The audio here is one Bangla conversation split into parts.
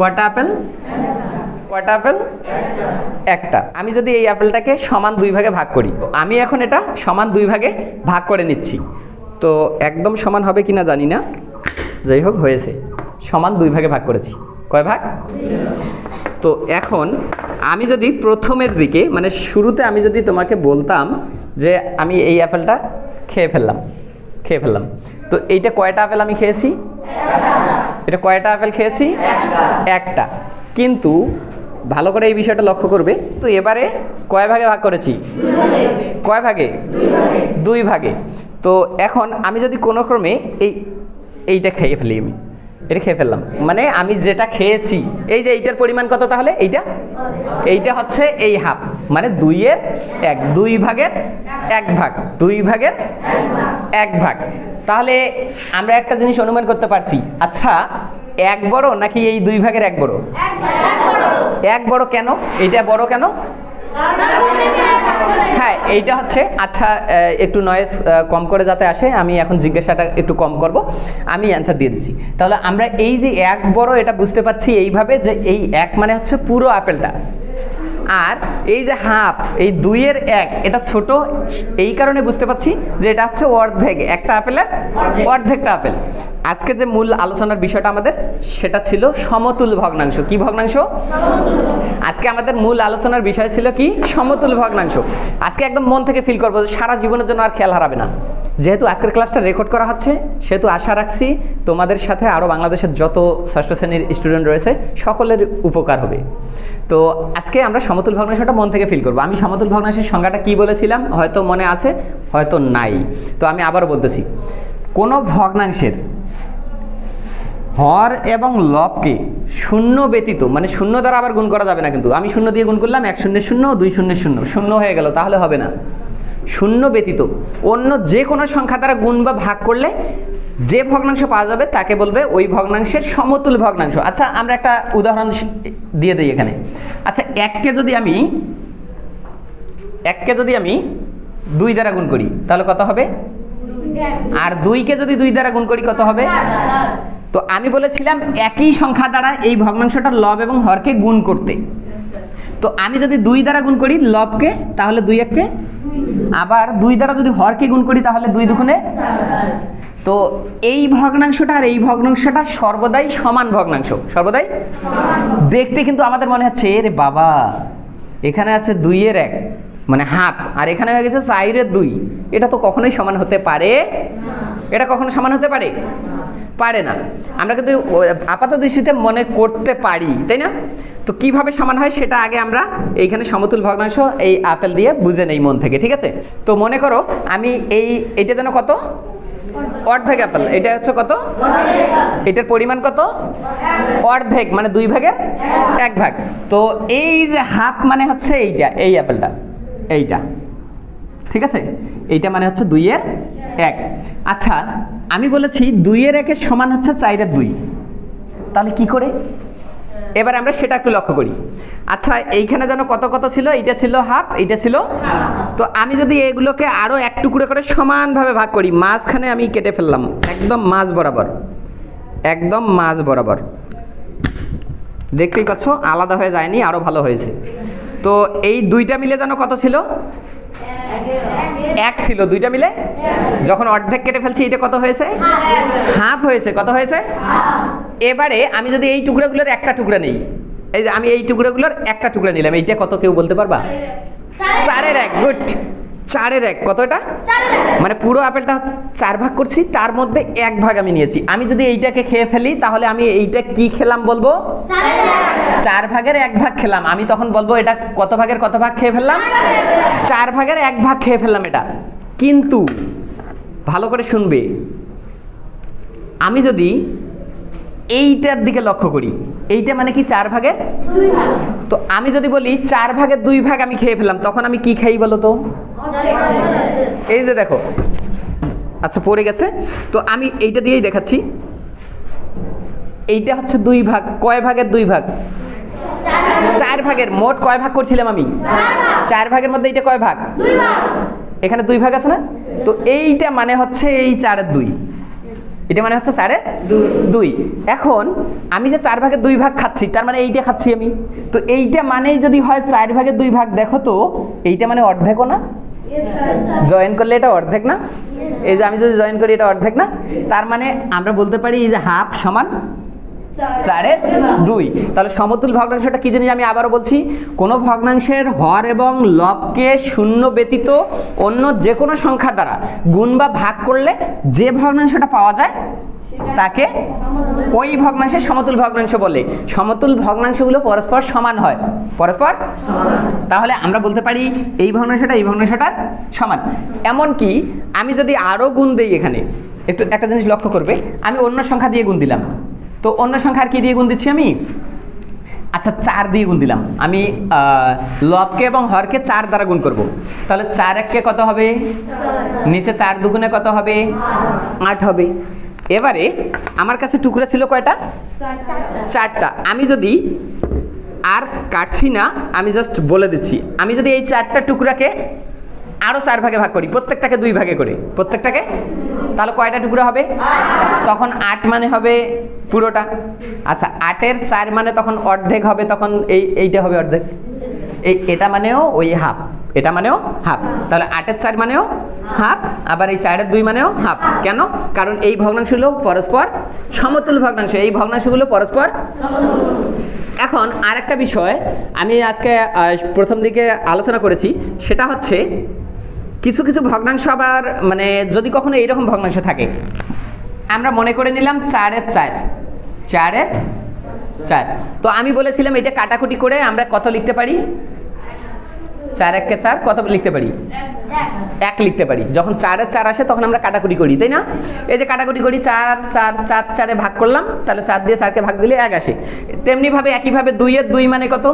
কয়টা আপেল? কয়টা আপেল? একটা। আমি যদি এই আপেলটাকে সমান দুই ভাগে ভাগ করি, আমি এখন এটা সমান দুই ভাগে ভাগ করে নিচ্ছি। তো একদম সমান হবে কিনা জানি না। যাই হোক, হয়েছে। সমান দুই ভাগে ভাগ করেছি। কয় ভাগ? তো এখন আমি যদি প্রথমের দিকে মানে শুরুতে আমি যদি তোমাকে বলতাম যে আমি এই অ্যাপেলটা খেয়ে ফেললাম খেয়ে ফেললাম। তো এইটা কয়টা আপেল আমি খেয়েছি? এটা কয়টা আপেল খেয়েছি? একটা। কিন্তু ভালো করে এই বিষয়টা লক্ষ্য করবে। তো এবারে কয় ভাগে ভাগ করেছি? কয় ভাগে? দুই ভাগে। তো এখন আমি যদি কোনো ক্রমে এই এইটা খেয়ে ফেলি আমি। এটা খেয়ে ফেললাম। মানে আমি যেটা খেয়েছি এই যে এইটার পরিমাণ কত তাহলে? এইটা? এইটা হচ্ছে এই হাফ। মানে দুইয়ের এক দুই ভাগের এক ভাগ দুই ভাগের এক ভাগ। তাহলে আমরা একটা জিনিস অনুমান করতে পারছি। আচ্ছা এক বড় নাকি এই দুই ভাগের এক বড়? এক বড়। কেন? এইটা বড় কেন? হ্যাঁ এইটা হচ্ছে আচ্ছা একটু নয়েজ কম করে যাতে আসে, আমি এখন জিজ্ঞাসাটা একটু কম করব। আমি অ্যান্সার দিয়ে দিচ্ছি তাহলে আমরা এই যে এক বড়, এটা বুঝতে পারছি এইভাবে যে এই এক মানে হচ্ছে পুরো আপেলটা। আর এই যে হাফ এই দুইয়ের এক, এটা ছোট, এই কারণে বুঝতে পারছি যে এটা হচ্ছে অর্ধেক। একটা আপেলের অর্ধেকটা আপেল। আজকে যে মূল আলোচনার বিষয়টা আমাদের, সেটা ছিল সমতুল ভগ্নাংশ। কি ভগ্নাংশ? আজকে আমাদের মূল আলোচনার বিষয় ছিল কি? সমতুল ভগ্নাংশ। আজকে একদম মন থেকে ফিল করব সারা জীবনের জন্য আর খেয়াল হারাবে না। যেহেতু আজকের ক্লাসটা রেকর্ড করা হচ্ছে, সেহেতু আশা রাখছি তোমাদের সাথে আরও বাংলাদেশের যত ষষ্ঠ শ্রেণির স্টুডেন্ট রয়েছে, সকলের উপকার হবে। তো আজকে আমরা সমতুল ভগ্নাংশটা মন থেকে ফিল করব। আমি সমতুল ভগ্নাংশের সংজ্ঞাটা কি বলেছিলাম? হয়তো মনে আছে, হয়তো নাই। তো আমি আবারও বলতেছি, কোনো ভগ্নাংশের হর এবং লবকে শূন্য ব্যতীত মানে শূন্য দ্বারা আবার গুণ করা যাবে না কিন্তু। আমি শূন্য দিয়ে গুণ করলাম এক শূন্যের শূন্য দুই শূন্যের শূন্য শূন্য হয়ে গেল তাহলে হবে না। শূন্য ব্যতীত অন্য যে কোনো সংখ্যা দ্বারা গুণ বা ভাগ করলে যে ভগ্নাংশ পাওয়া যাবে তাকে বলবে ওই ভগ্নাংশের সমতুল ভগ্নাংশ। আচ্ছা আমরা একটা উদাহরণ দিয়ে দিই এখানে। আচ্ছা এককে যদি আমি এককে যদি আমি দুই দ্বারা গুণ করি তাহলে কত হবে? আর দুইকে যদি দুই দ্বারা গুণ করি কত হবে? তো আমি বলেছিলাম একই সংখ্যা দ্বারা এই ভগ্নাংশটা লব এবং হরকে গুণ করতে। তো আমি যদি দুই দ্বারা গুণ করি লবকে, তাহলে দুই এককে? আবার দুই দ্বারা যদি হরকে গুণ করি, তাহলে দুই দুগুণে? তো এই ভগ্নাংশটা আর এই ভগ্নাংশটা সর্বদাই সমান ভগ্নাংশ। সর্বদাই? দেখতে কিন্তু আমাদের মনে হচ্ছে, এরে বাবা, এখানে আছে দুইয়ের এক মানে হাফ, আর এখানে হয়ে গেছে চাইরের দুই। এটা তো কখনোই সমান হতে পারে? এটা কখনো সমান হতে পারে? পারে না। আমরা কিন্তু আপাত দৃষ্টিতে মনে করতে পারি, তাই না? তো কীভাবে সমান হয় সেটা আগে আমরা এইখানে সমতুল ভগ্নাংশ এই আপেল দিয়ে বুঝে নেই মন থেকে, ঠিক আছে? তো মনে করো আমি এই, এটা যেন কত? অর্ধেক আপেল। এটা হচ্ছে কত? এটার পরিমাণ কত? অর্ধেক মানে দুই ভাগের এক ভাগ। তো এই যে হাফ মানে হচ্ছে এইটা, এই আপেলটা, এইটা, ঠিক আছে? এইটা মানে হচ্ছে দুইয়ের এক। আচ্ছা আমি বলেছি দুইয়ের একের সমান হচ্ছে চাইরের দুই। তাহলে কি করে? এবার আমরা সেটা একটু লক্ষ্য করি। আচ্ছা এইখানে যেন কত কত ছিল? এইটা ছিল হাফ এইটা ছিল তো আমি যদি এগুলোকে আরও এক টুকরো করে সমানভাবে ভাগ করি মাঝখানে আমি কেটে ফেললাম। একদম মাঝ বরাবর। একদম মাঝ বরাবর। দেখতেই পাচ্ছ আলাদা হয়ে যায়নি আরও ভালো হয়েছে। তো এই দুইটা মিলে যেন কত ছিল? এক ছিল দুইটা মিলে? যখন অর্ধেক কেটে ফেলছি এটা কত হয়েছে? হাফ হয়েছে কত হয়েছে? এবারে আমি যদি এই টুকরাগুলোর একটা টুকরা নেই এই যে আমি এই টুকরাগুলোর একটা টুকরা নিলাম এইটা কত কেউ বলতে পারবা? চারের এক। গুড। চারের এক। কত এটা? মানে পুরো আপেলটা চার ভাগ করছি তার মধ্যে এক ভাগ আমি নিয়েছি। আমি যদি এইটাকে খেয়ে ফেলি তাহলে আমি এইটা কি খেলাম বলব? চার ভাগের এক ভাগ খেলাম। আমি তখন বলব এটা কত ভাগের কত ভাগ খেয়ে ফেললাম? চার ভাগের এক ভাগ। খেয়ে ফেললাম এটা। কিন্তু ভালো করে শুনবে আমি যদি এইটার দিকে লক্ষ্য করি এইটা মানে কি চার ভাগের? তো আমি যদি বলি চার ভাগের দুই ভাগ আমি খেয়ে ফেললাম তখন আমি কি খাই বলো তো? এই যে দেখো। আচ্ছা পড়ে গেছে। তো আমি এইটা দিয়েই দেখাচ্ছি। এইটা হচ্ছে দুই ভাগ। কয় ভাগের দুই ভাগ? চার ভাগের। মোট কয় ভাগ করছিলাম আমি? চার ভাগের মধ্যে এইটা কয় ভাগ। এখানে দুই ভাগ আছে না? তো এইটা মানে হচ্ছে এই চারের দুই। এটা মানে হচ্ছে চারের দুই। এখন আমি যে চার ভাগের দুই ভাগ খাচ্ছি তার মানে এইটা খাচ্ছি আমি। তো এইটা মানেই যদি হয় চার ভাগের দুই ভাগ দেখো তো এইটা মানে অর্ধেকও না? জয়েন করলে এটা অর্ধেক না? এই যে আমি যদি জয়েন করি এটা অর্ধেক না? তার মানে আমরা বলতে পারি এই যে হাফ সমান চারের দুই। তাহলে সমতুল ভগ্নাংশটা কি জিনিস আমি আবারও বলছি? কোনো ভগ্নাংশের হর এবং লবকে শূন্য ব্যতীত অন্য যে কোনো সংখ্যা দ্বারা গুণ বা ভাগ করলে যে ভগ্নাংশটা পাওয়া যায় তাকে ওই ভগ্নাংশের সমতুল ভগ্নাংশ বলে। সমতুল ভগ্নাংশগুলো পরস্পর সমান হয়। পরস্পর তাহলে আমরা বলতে পারি এই ভগ্নাংশটা, এই ভগ্নাংশটার সমান। এমনকি আমি যদি আরও গুণ দিই এখানে, একটু একটা জিনিস লক্ষ্য করবে, আমি অন্য সংখ্যা দিয়ে গুণ দিলাম। তো অন্য সংখ্যার কি দিয়ে গুণ দিচ্ছি আমি? আচ্ছা চার দিয়ে গুণ দিলাম। আমি লবকে এবং হরকে চার দ্বারা গুণ করব। তাহলে চার এককে কত হবে? নিচে চার দুগুণে কত হবে? আট হবে। এবারে আমার কাছে টুকরা ছিল কয়টা? চারটা। আমি যদি আর কাটছি না, আমি জাস্ট বলে দিচ্ছি। আমি যদি এই চারটা টুকরাকে আরও চার ভাগে ভাগ করি, প্রত্যেকটাকে দুই ভাগে করে। প্রত্যেকটাকে? তাহলে কয়টা টুকরা হবে? তখন আট মানে হবে পুরোটা। আচ্ছা আটের চার মানে তখন অর্ধেক হবে, তখন এই, এইটা হবে অর্ধেক। এই, এটা মানেও ওই হাফ এটা মানেও হাফ তাহলে আটের চার মানেও হাফ আবার এই চারের দুই মানেও হাফ কেন? কারণ এই ভগ্নাংশগুলো পরস্পর সমতুল ভগ্নাংশ। এই ভগ্নাংশগুলো পরস্পর এখন আরেকটা বিষয় আমি আজকে প্রথম দিকে আলোচনা করেছি, সেটা হচ্ছে কিছু কিছু ভগ্নাংশ আবার মানে যদি কখনো এইরকম ভগ্নাংশ থাকে, আমরা মনে করে নিলাম চারের চার। চারের চার। তো আমি বলেছিলাম এটা কাটাকুটি করে আমরা কত লিখতে পারি? চার এককে চার কত লিখতে পারি? এক লিখতে পারি। যখন চারের চার আসে, তখন আমরা কাটাকুটি করি, তাই না? এই যে কাটাকুটি করি, চার চার চার, চারে ভাগ করলাম, তাহলে চার দিয়ে চারকে ভাগ দিলে এক আসে। তেমনিভাবে একইভাবে দুইয়ের দুই মানে কত?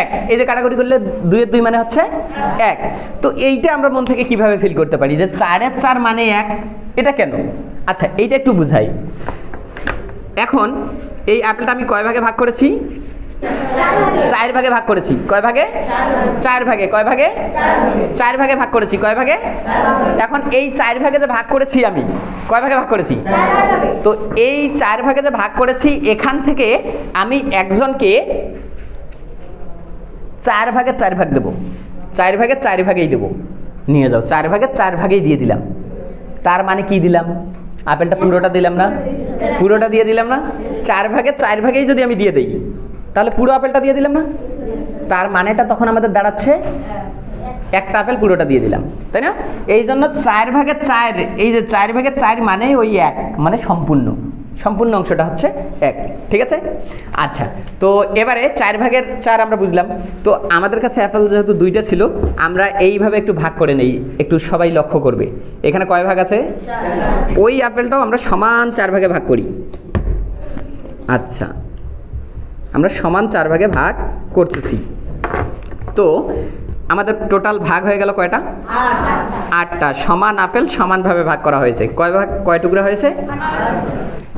এক। এই যে কাটাকুটি করলে দুইয়ের দুই মানে হচ্ছে এক। তো এইটা আমরা মন থেকে কীভাবে ফিল করতে পারি? যে চারের চার মানে এক, এটা কেন? আচ্ছা এইটা একটু বুঝাই। এখন এই অ্যাপেলটা আমি কয় ভাগে ভাগ করেছি? চার ভাগে ভাগ করেছি। কয় ভাগে? চার ভাগে। কয় ভাগে? চার ভাগে ভাগ করেছি। কয় ভাগে? এখন এই চার ভাগে যে ভাগ করেছি আমি, কয় ভাগে ভাগ করেছি? তো এই চার ভাগে যে ভাগ করেছি, এখান থেকে আমি একজনকে চার ভাগে চার ভাগ দেবো। চার ভাগে চার ভাগেই দেবো। নিয়ে যাও। চার ভাগে চার ভাগেই দিয়ে দিলাম। তার মানে কি দিলাম? আপেলটা পুরোটা দিলাম না? পুরোটা দিয়ে দিলাম না? চার ভাগে চার ভাগেই যদি আমি দিয়ে দিই তাহলে পুরো আপেলটা দিয়ে দিলাম না? তার মানেটা তখন আমাদের দাঁড়াচ্ছে। একটা আপেল পুরোটা দিয়ে দিলাম তাই না? এই জন্য চার ভাগে চার এই যে চার ভাগে চার মানে ওই এক মানে সম্পূর্ণ। সম্পূর্ণ অংশটা হচ্ছে এক ঠিক আছে? আচ্ছা তো এবারে চার ভাগের চার আমরা বুঝলাম। তো আমাদের কাছে অ্যাপেল যেহেতু দুইটা ছিল আমরা এইভাবে একটু ভাগ করে নেই একটু সবাই লক্ষ্য করবে। এখানে কয় ভাগ আছে? ওই আপেলটাও আমরা সমান চার ভাগে ভাগ করি। আচ্ছা আমরা সমান চার ভাগে ভাগ করতেছি। তো আমাদের টোটাল ভাগ হয়ে গেল কয়টা? আটটা। সমান আপেল সমানভাবে ভাগ করা হয়েছে। কয় ভাগ কয় টুকরা হয়েছে?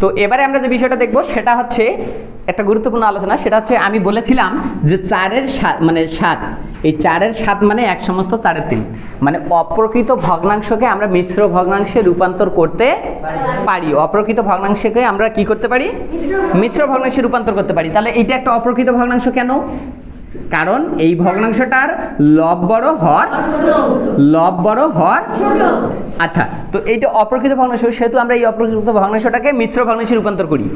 তো এবারে আমরা যে বিষয়টা দেখব, সেটা হচ্ছে একটা গুরুত্বপূর্ণ আলোচনা, সেটা হচ্ছে আমি বলেছিলাম যে চারের সাত মানে সাত, এই চারের সাত মানে এক সমস্ত চারের তিন। মানে অপ্রকৃত ভগ্নাংশকে আমরা মিশ্র ভগ্নাংশে রূপান্তর করতে পারি। অপ্রকৃত ভগ্নাংশকে আমরা কি করতে পারি? মিশ্র ভগ্নাংশে রূপান্তর করতে পারি। তাহলে এটা একটা অপ্রকৃত ভগ্নাংশ কেন? কারণ এই ভগ্নাংশটার লব বড় হর লব বড় হর আচ্ছা তো এইটা অপ্রকৃত ভগ্নাংশ, সেহেতু আমরা এই অপ্রকৃত ভগ্নাংশটাকে মিশ্র ভগ্নাংশে রূপান্তর করি।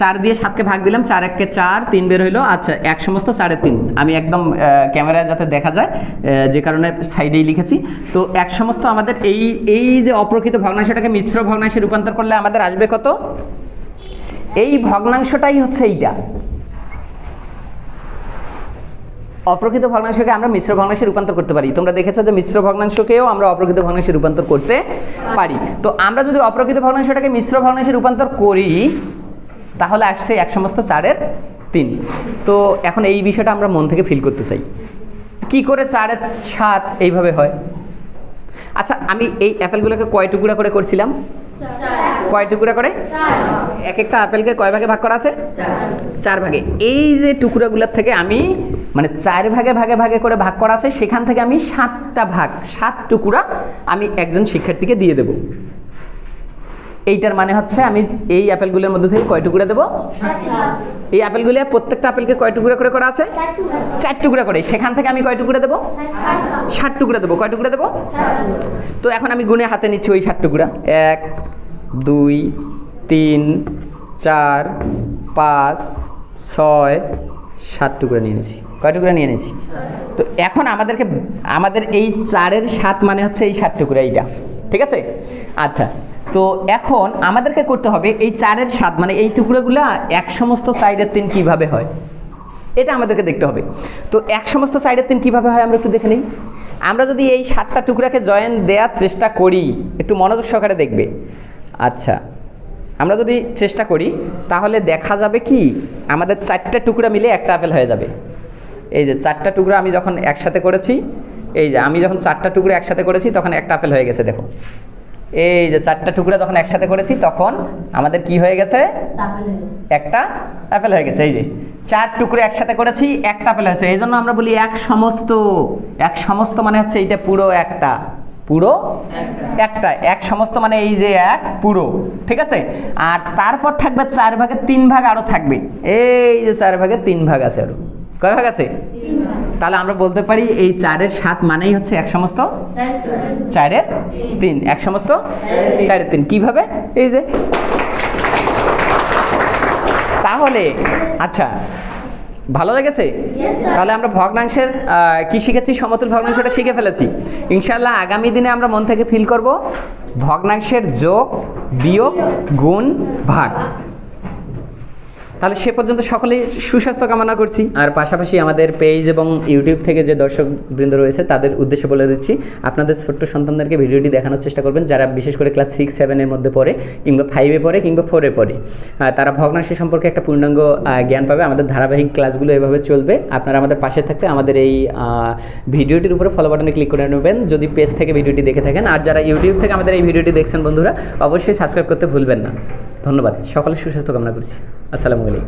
চার দিয়ে সাতকে ভাগ দিলাম, চার এককে চার, তিন বের হইল আচ্ছা এক সমস্ত সাড়ে তিন। আমি একদম ক্যামেরায় যাতে দেখা যায় যে কারণে সাইডেই লিখেছি। তো এক সমস্ত আমাদের এই এই যে অপ্রকৃত ভগ্নাংশটাকে মিশ্র ভগ্নাংশে রূপান্তর করলে আমাদের আসবে কত? এই ভগ্নাংশটাই হচ্ছে এইটা। অপ্রকৃত ভগ্নাংশকে আমরা মিশ্র ভগ্নাংশে রূপান্তর করতে পারি। তোমরা দেখেছ যে মিশ্র ভগ্নাংশকেও আমরা অপ্রকৃত ভগ্নাংশে রূপান্তর করতে পারি। তো আমরা যদি অপ্রকৃত ভগ্নাংশটাকে মিশ্র ভগ্নাংশে রূপান্তর করি তাহলে আসছে এক সমস্ত চারের তিন। তো এখন এই বিষয়টা আমরা মন থেকে ফিল করতে চাই। কি করে চারের সাত এইভাবে হয়? আচ্ছা আমি এই অ্যাপেলগুলোকে কয় টুকরা করে করছিলাম? কয় টুকরা করে? এক একটা আপেলকে কয় ভাগে ভাগ করা আছে? চার ভাগে। এই যে টুকরাগুলোর থেকে আমি মানে চার ভাগে ভাগে ভাগে করে ভাগ করা আছে সেখান থেকে আমি সাতটা ভাগ সাত টুকরা আমি একজন শিক্ষার্থীকে দিয়ে দেব। এইটার মানে হচ্ছে আমি এই অ্যাপেলগুলোর মধ্যে থেকে কয় টুকরা দেবো? এই অ্যাপেলগুলো প্রত্যেকটা অ্যাপেলকে কয় টুকরা করে করা আছে? চার টুকরা করে। সেখান থেকে আমি কয় টুকরা দেবো? ষাট টুকরা দেবো। কয় টুকরা দেবো? তো এখন আমি গুনে হাতে নিচ্ছি ওই ষাট টুকরা। এক, দুই, তিন, চার, পাঁচ, ছয়, সাত টুকরা নিয়ে নিয়েছি। কয় টুকরা নিয়ে নিয়েছি? তো এখন আমাদেরকে, আমাদের এই চারের সাত মানে হচ্ছে এই সাত টুকরা এইটা। ঠিক আছে? আচ্ছা। তো এখন আমাদেরকে করতে হবে এই চারের সাত মানে এই টুকরোগুলা এক সমস্ত চারের তিন কীভাবে হয়? এটা আমাদেরকে দেখতে হবে। তো এক সমস্ত সাইডের তিন কীভাবে হয় আমরা একটু দেখে নিই? আমরা যদি এই সাতটা টুকরাকে জয়েন দেওয়ার চেষ্টা করি, একটু মনোযোগ সহকারে দেখবে। আচ্ছা আমরা যদি চেষ্টা করি, তাহলে দেখা যাবে কি, আমাদের চারটা টুকরা মিলে একটা আপেল হয়ে যাবে। এই যে চারটা টুকরা আমি যখন একসাথে করেছি, এই যে আমি যখন চারটা টুকরা একসাথে করেছি, তখন একটা আপেল হয়ে গেছে, দেখো। এই যে চারটা টুকরা যখন একসাথে করেছি তখন আমাদের কি হয়ে গেছে? একটা অ্যাপেল হয়ে গেছে এই যে। চার টুকরো একসাথে করেছি একটা অ্যাপেল হয়েছে। এই জন্য আমরা বলি এক সমস্ত। এক সমস্ত মানে হচ্ছে এইটা পুরো একটা। পুরো একটা। এক সমস্ত মানে এই যে এক পুরো। ঠিক আছে? আর তারপর থাকবে চার ভাগের তিন ভাগ আরও থাকবে। এই যে চার ভাগের তিন ভাগ আছে আরও কয় ভাগ আছে? তাহলে আমরা বলতে পারি এই চারের সাত মানেই হচ্ছে এক সমস্ত চারের তিন। এক সমস্ত চারের তিন। কীভাবে? এই যে। তাহলে আচ্ছা ভালো লেগেছে? তাহলে আমরা ভগ্নাংশের কি শিখেছি? সমতুল ভগ্নাংশটা শিখে ফেলেছি। ইনশাল্লাহ আগামী দিনে আমরা মন থেকে ফিল করব ভগ্নাংশের যোগ বিয়োগ গুণ ভাগ। তাহলে সে পর্যন্ত সকলেই সুস্বাস্থ্য কামনা করছি। আর পাশাপাশি আমাদের পেজ এবং ইউটিউব থেকে যে দর্শক বৃন্দ রয়েছে, তাদের উদ্দেশ্যে বলে দিচ্ছি, আপনাদের ছোট্ট সন্তানদেরকে ভিডিওটি দেখানোর চেষ্টা করবেন, যারা বিশেষ করে ক্লাস সিক্স সেভেনের মধ্যে পড়ে, কিংবা ফাইভে পড়ে, কিংবা ফোরে পড়ে। তারা ভগ্নাংশ সম্পর্কে একটা পূর্ণাঙ্গ জ্ঞান পাবে। আমাদের ধারাবাহিক ক্লাসগুলো এভাবে চলবে। আপনারা আমাদের পাশে থাকতে আমাদের এই ভিডিওটির উপরে ফলো বাটনে ক্লিক করে নেবেন, যদি পেজ থেকে ভিডিওটি দেখে থাকেন। আর যারা ইউটিউব থেকে আমাদের এই ভিডিওটি দেখছেন বন্ধুরা, অবশ্যই সাবস্ক্রাইব করতে ভুলবেন না। ধন্যবাদ। সকলের সুস্বাস্থ্য কামনা করছি। আসসালামু আলাইকুম।